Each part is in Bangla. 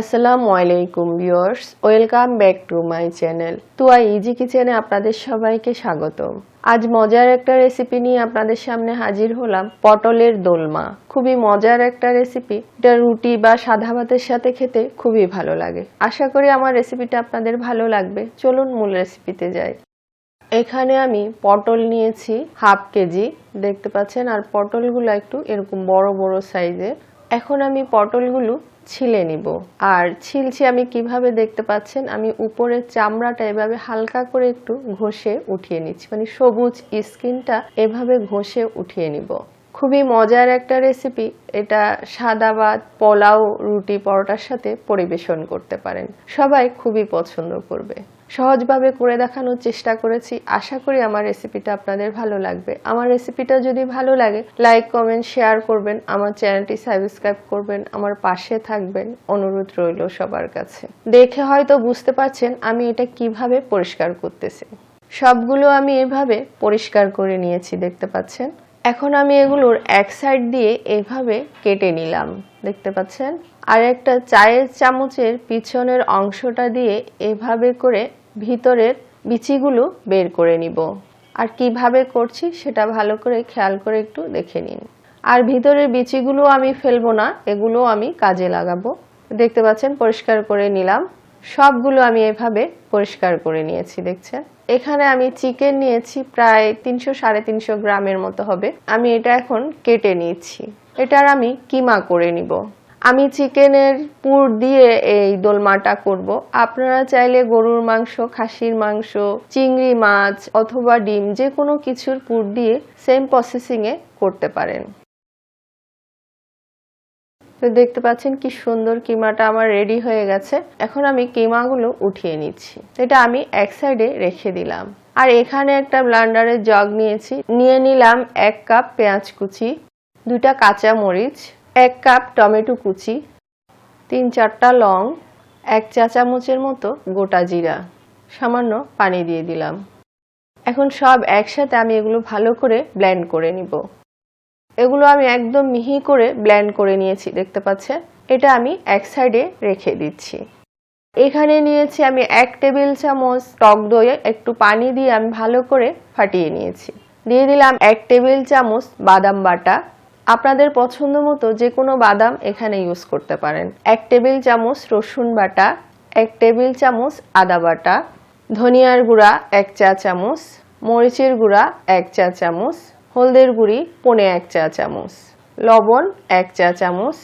আসসালামু আলাইকুম viewers, welcome back to my channel Tua easy কিচেনে আপনাদের সবাইকে স্বাগতম। আজ মজার একটা রেসিপি নিয়ে আপনাদের সামনে হাজির হলাম পটলের দোলমা। খুবই মজার একটা রেসিপি, এটা রুটি বা সাদা ভাতের সাথে খেতে খুবই ভালো লাগে। আশা করি আমার রেসিপিটা আপনাদের ভালো লাগবে। চলুন মূল রেসিপিতে যাই। এখানে আমি পটল নিয়েছি হাফ কেজি, দেখতে পাচ্ছেন? আর পটলগুলো একটু এরকম বড় বড় সাইজের। এখন আমি পটলগুলো ছিলে নিব। আর ছিলছি আমি কীভাবে দেখতে পাচ্ছেন, আমি উপরের চামড়াটা এভাবে হালকা করে একটু ঘষে উঠিয়ে নিচ্ছি। মানে সবুজ স্কিনটা এভাবে ঘষে উঠিয়ে নিব। খুবই মজার একটা রেসিপি এটা সাদা ভাত পোলাও রুটি পরোটার সাথে পরিবেশন করতে পারেন। সবাই খুবই পছন্দ করবে। সহজভাবে করে দেখানোর চেষ্টা করেছি। আশা করি আমার রেসিপিটা আপনাদের ভালো লাগবে। আমার রেসিপিটা যদি ভালো লাগে লাইক কমেন্ট শেয়ার করবেন। আমার চ্যানেলটি সাবস্ক্রাইব করবেন। আমার পাশে থাকবেন। অনুরোধ রইল সবার কাছে। দেখে হয়তো বুঝতে পারছেন আমি এটা কীভাবে পরিষ্কার করতেছি। সবগুলো আমি এভাবে পরিষ্কার করে নিয়েছি, দেখতে পাচ্ছেন? এখন আমি এগুলোর এক সাইড দিয়ে এভাবে কেটে নিলাম। দেখতে পাচ্ছেন? আর একটা চায়ের চামচের পিছনের অংশটা দিয়ে এভাবে করে ভিতরের বিচিগুলো বের করে নিব। আর কীভাবে করছি সেটা ভালো করে খেয়াল করে একটু দেখে নিন। আর ভিতরের বিচিগুলো আমি ফেলব না, এগুলো আমি কাজে লাগাবো। দেখতে পাচ্ছেন? পরিষ্কার করে নিলাম। সবগুলো আমি এভাবে পরিষ্কার করে নিয়েছি, দেখছেন? এখানে আমি চিকেন নিয়েছি প্রায় তিনশো, সাড়ে তিনশো গ্রামের মতো হবে। আমি এটা এখন কেটে নিয়েছি। এটার আমি কিমা করে নিব। আমি চিকেনের পুর দিয়ে এই দোলমাটা করব। আপনারা চাইলে গরুর মাংস, খাসির মাংস, চিংড়ি মাছ অথবা ডিম যে কোনো কিছুর পুর দিয়ে সেম প্রসেসিংয়ে করতে পারেন। তো দেখতে পাচ্ছেন কি সুন্দর কিমাটা আমার রেডি হয়ে গেছে। এখন আমি কিমাগুলো উঠিয়ে নিচ্ছি। এটা আমি এক সাইডে রেখে দিলাম। আর এখানে একটা ব্লান্ডারের জগ নিয়েছি। নিয়ে নিলাম এক কাপ পেঁয়াজ কুচি দুটা কাঁচা মরিচ, এক কাপ টমেটো কুচি, তিন চারটা লং, এক চা চামচের মতো গোটা জিরা, সামান্য পানি দিয়ে দিলাম। এখন সব একসাথে আমি এগুলো ভালো করে ব্লেন্ড করে নিব। এগুলো আমি একদম মিহি করে ব্ল্যান্ড করে নিয়েছি, দেখতে পাচ্ছেন? এটা আমি এক সাইডে রেখে দিচ্ছি। এখানে নিয়েছি আমি এক টেবিল চামচ টক দই, একটু পানি দিয়ে আমি ভালো করে ফাটিয়ে নিয়েছি। দিয়ে দিলাম এক টেবিল চামচ বাদাম বাটা। আপনাদের পছন্দ মতো যে কোনো বাদাম এখানে ইউজ করতে পারেন। এক টেবিল চামচ রসুন বাটা, এক টেবিল চামচ আদা বাটা, ধনিয়ার গুঁড়া এক চা চামচ, মরিচের গুঁড়া এক চা চামচ হলদের গুঁড়ি, পনে এক চা চামচ। লবণ, এক চা চামচ।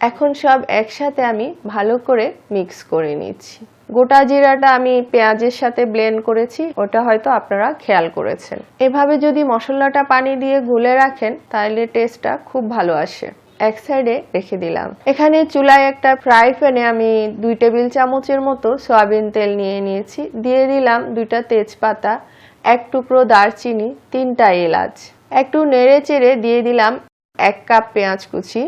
এখন সব একসাথে আমি ভালো করে মিক্স করে নিচ্ছি। গোটা জিরাটা আমি পেঁয়াজের সাথে ব্লেন্ড করেছি, ওটা হয়তো আপনারা খেয়াল করেছেন। এভাবে যদি মশলাটা পানি দিয়ে গুলে রাখেন, তাহলে টেস্টটা খুব ভালো আসে। এক সাইডে রেখে দিলাম। এখানে চুলায় একটা ফ্রাই প্যানে আমি দুই টেবিল চামচের মতো সয়াবিন তেল নিয়ে নিয়েছি। দিয়ে দিলাম দুইটা তেজপাতা, এক টুকরো দারচিনি, তিনটা এলাচ। একটু নেড়ে চেড়ে দিয়ে দিলাম এক কাপ পেঁয়াজ কুচি,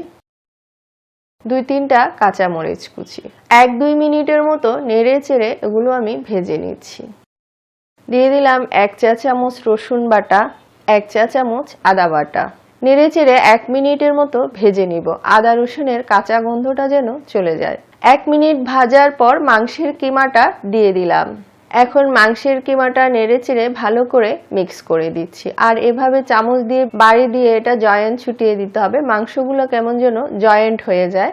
দুই তিনটা কাঁচামরিচ কুচি। এক দুই মিনিটের মতো নেড়ে চেড়ে এগুলো আমি ভেজে নিচ্ছি। দিয়ে দিলাম এক চা চামচ রসুন বাটা, এক চা চামচ আদা বাটা। নেড়ে চেড়ে এক মিনিটের মতো ভেজে নিব। আদা রসুনের কাঁচা গন্ধটা যেন চলে যায়। এক মিনিট ভাজার পর মাংসের কিমাটা দিয়ে দিলাম। এখন মাংসের কিমাটা নেড়ে চেড়ে ভালো করে মিক্স করে দিচ্ছি। আর এভাবে চামচ দিয়ে বাড়ি দিয়ে এটা জয়েন্ট ছুটিয়ে দিতে হবে। মাংসগুলো কেমন যেন জয়েন্ট হয়ে যায়।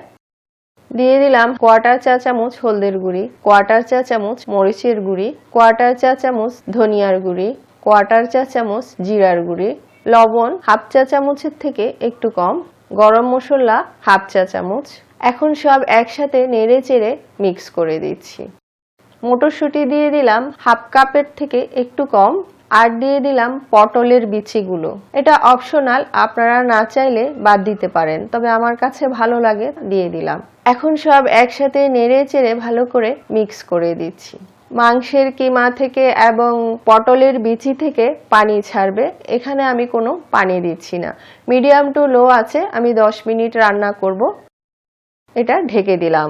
দিয়ে দিলাম কোয়াটার চা চামচ হলদের গুঁড়ি কোয়াটার চা চামচ মরিচের গুঁড়ি কোয়াটার চা চামচ ধনিয়ার গুঁড়ি কোয়াটার চা চামচ জিরার গুঁড়ি, লবণ হাফ চা চামচের থেকে একটু কম, গরম মশলা হাফ চা চামচ। এখন সব একসাথে নেড়ে চেড়ে মিক্স করে দিচ্ছি। মটরশুঁটি দিয়ে দিলাম হাফ কাপের থেকে একটু কম, আর দিয়ে দিলাম পটলের বিচিগুলো। এটা অপশনাল আপনারা না চাইলে বাদ দিতে পারেন, তবে আমার কাছে ভালো লাগে দিয়ে দিলাম। এখন সব একসাথে নেড়ে চেড়ে ভালো করে মিক্স করে দিচ্ছি। মাংসের কিমা থেকে এবং পটলের বিচি থেকে পানি ছাড়বে, এখানে আমি কোনো পানি দিচ্ছি না। মিডিয়াম টু লো আছে, আমি 10 মিনিট রান্না করব। এটা ঢেকে দিলাম।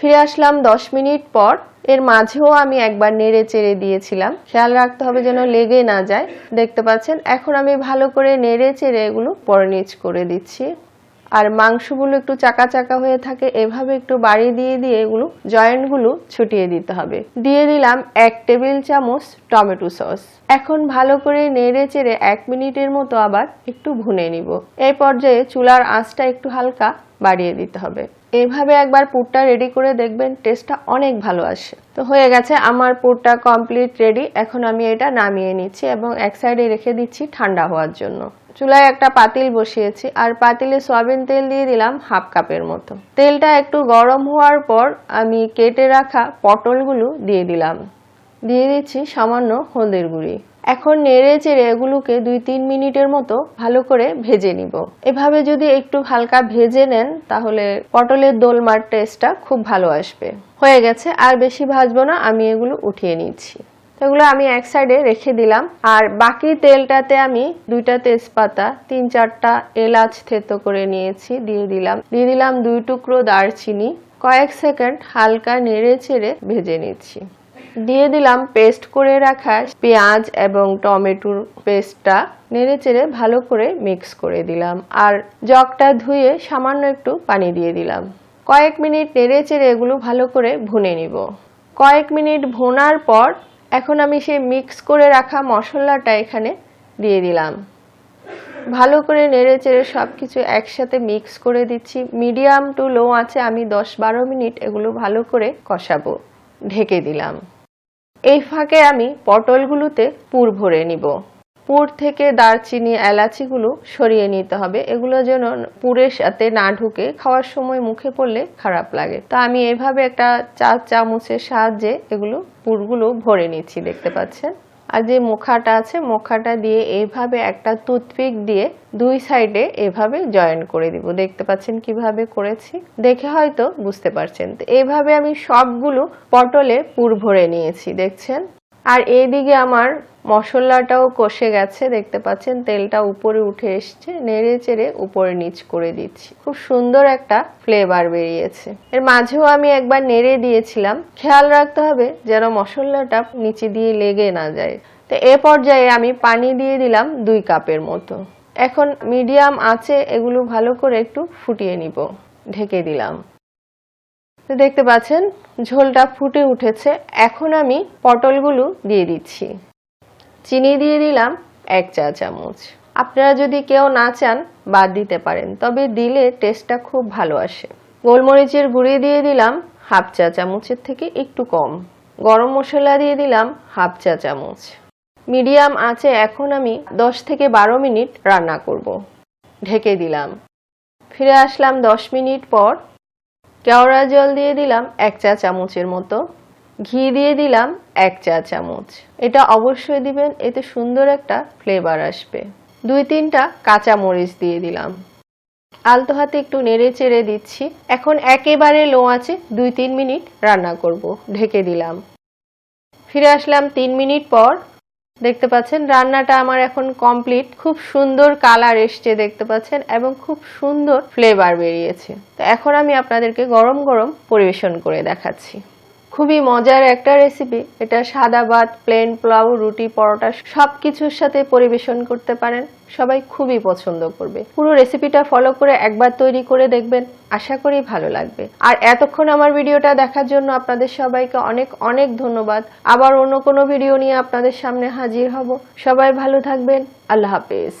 ফিরে আসলাম 10 মিনিট পর এর মাঝেও আমি একবার নেড়ে চেড়ে দিয়েছিলাম। খেয়াল রাখতে হবে যেন লেগে না যায়। দেখতে পাচ্ছেন, এখন আমি ভালো করে নেড়ে চেড়ে এগুলো পরনিচ করে দিচ্ছি। আর মাংসগুলো একটু চাকা চাকা হয়ে থাকে, এভাবে একটু বাড়ি দিয়ে দিয়ে এগুলো, জয়েন্টগুলো ছুটিয়ে দিতে হবে। দিয়ে দিলাম এক টেবিল চামচ টমেটো সস। এখন ভালো করে নেড়ে চেড়ে এক মিনিটের মতো আবার একটু ভুনে নিব। এই পর্যায়ে চুলার আঁচটা একটু হালকা বাড়িয়ে দিতে হবে। এইভাবে একবার পুরটা রেডি করে দেখবেন টেস্টটা অনেক ভালো আসে। তো হয়ে গেছে, আমার পুরটা কমপ্লিট রেডি এখন আমি এটা নামিয়ে নিচ্ছি এবং এক সাইডে রেখে দিচ্ছি ঠান্ডা হওয়ার জন্য। চুলায় একটা পাতিল বসিয়েছি, আর পাতিলে সয়াবিন তেল দিয়ে দিলাম হাফ কাপের মতো। তেলটা একটু গরম হওয়ার পর আমি কেটে রাখা পটলগুলো দিয়ে দিলাম। দিয়ে দিচ্ছি সামান্য হলদের গুঁড়ি। এখন নেড়ে চেড়ে এগুলোকে দুই তিন মিনিটের মতো ভালো করে ভেজে নিব। এভাবে যদি একটু হালকা ভেজে নেন, তাহলে পটলের দোলমার টেস্টটা খুব ভালো আসবে। হয়ে গেছে, আর বেশি ভাজবো না, আমি এগুলো উঠিয়ে নিচ্ছি। এগুলো আমি এক সাইডে রেখে দিলাম, আর বাকি তেলটাতে আমি দুইটা তেজপাতা, তিন চারটা এলাচ থেতো করে নিয়েছি, দিয়ে দিলাম। দিয়ে দিলাম দুই টুকরো দারচিনি। কয়েক সেকেন্ড হালকা নেড়ে চেড়ে ভেজে নিচ্ছি। দিয়ে দিলাম পেস্ট করে রাখা পেঁয়াজ এবং টমেটোর পেস্টটা নেড়ে চেড়ে ভালো করে মিক্স করে দিলাম। আর জগটা ধুয়ে সামান্য একটু পানি দিয়ে দিলাম। কয়েক মিনিট নেড়ে চেড়ে এগুলো ভালো করে ভুনে নিব। কয়েক মিনিট ভোনার পর এখন আমি সেই মিক্স করে রাখা মশলাটা এখানে দিয়ে দিলাম। ভালো করে নেড়ে চেড়ে সব কিছু একসাথে মিক্স করে দিচ্ছি। মিডিয়াম টু লো আছে, আমি দশ বারো মিনিট এগুলো ভালো করে কষাবো। ঢেকে দিলাম। এই ফাঁকে আমি পটলগুলোতে পুর ভরে নিব। পুর থেকে দারচিনি, এলাচিগুলো সরিয়ে নিতে হবে। এগুলো যেন পুরের সাথে না ঢুকে খাওয়ার সময় মুখে পড়লে খারাপ লাগে। তো আমি এভাবে একটা চা চামচের সাহায্যে এগুলো পুরগুলো ভরে নিচ্ছি, দেখতে পাচ্ছেন? আর যে মুখাটা আছে, মুখাটা দিয়ে এইভাবে একটা টুথপিক দিয়ে দুই সাইডে এভাবে জয়েন করে দিব। দেখতে পাচ্ছেন কীভাবে করেছি? দেখে হয়তো বুঝতে পারছেন। তো এভাবে আমি সবগুলো পটলে পুর ভরে নিয়েছি, দেখছেন? আর এইদিকে আমার মশলাটাও কষে গেছে, দেখতে পাচ্ছেন, তেলটা উপরে উঠে এসছে, নেড়ে চেড়ে উপরে নিচ করে দিচ্ছি। খুব সুন্দর একটা ফ্লেভার বেরিয়েছে। এর মাঝেও আমি একবার নেড়ে দিয়েছিলাম। খেয়াল রাখতে হবে যেন মশলাটা নিচে দিয়ে লেগে না যায়। তো এ পর্যায়ে আমি পানি দিয়ে দিলাম দুই কাপের মতো। এখন মিডিয়াম আছে, এগুলো ভালো করে একটু ফুটিয়ে নিব। ঢেকে দিলাম। তো দেখতে পাচ্ছেন, ঝোলটা ফুটে উঠেছে। এখন আমি পটলগুলো দিয়ে দিচ্ছি। চিনি দিয়ে দিলাম এক চা চামচ। আপনারা যদি কেউ না চান, বাদ দিতে পারেন, তবে দিলে টেস্টটা খুব ভালো আসে। গোলমরিচের গুঁড়ি দিয়ে দিলাম হাফ চা চামচের থেকে একটু কম। গরম মশলা দিয়ে দিলাম হাফ চা চামচ। মিডিয়াম আছে এখন আমি দশ থেকে বারো মিনিট রান্না করব। ঢেকে দিলাম। ফিরে আসলাম দশ মিনিট পর কেওড়া জল দিয়ে দিলাম এক চা চামচের মতো। ঘি দিয়ে দিলাম এক চা চামচ। এটা অবশ্যই দিবেন, এতে সুন্দর একটা ফ্লেভার আসবে। দুই তিনটা কাঁচা মরিচ দিয়ে দিলাম। আলতো হাতে একটু নেড়ে চেড়ে দিচ্ছি। এখন একেবারে লো আছে, দুই তিন মিনিট রান্না করব। ঢেকে দিলাম। ফিরে আসলাম তিন মিনিট পর। দেখতে পাচ্ছেন, রান্নাটা আমার এখন কমপ্লিট খুব সুন্দর কালার এসছে দেখতে পাচ্ছেন, এবং খুব সুন্দর ফ্লেভার বেরিয়েছে। তো এখন আমি আপনাদেরকে গরম গরম পরিবেশন করে দেখাচ্ছি। খুবই মজার একটা রেসিপি এটা সাদা ভাত প্লেন পোলাও, রুটি, পরোটা সব কিছুর সাথে পরিবেশন করতে পারেন। সবাই খুবই পছন্দ করবে। পুরো রেসিপিটা ফলো করে একবার তৈরি করে দেখবেন। আশা করি ভালো লাগবে। আর এতক্ষণ আমার ভিডিওটা দেখার জন্য আপনাদের সবাইকে অনেক অনেক ধন্যবাদ। আবার অন্য কোনো ভিডিও নিয়ে আপনাদের সামনে হাজির হব। সবাই ভালো থাকবেন। আল্লাহ হাফেজ।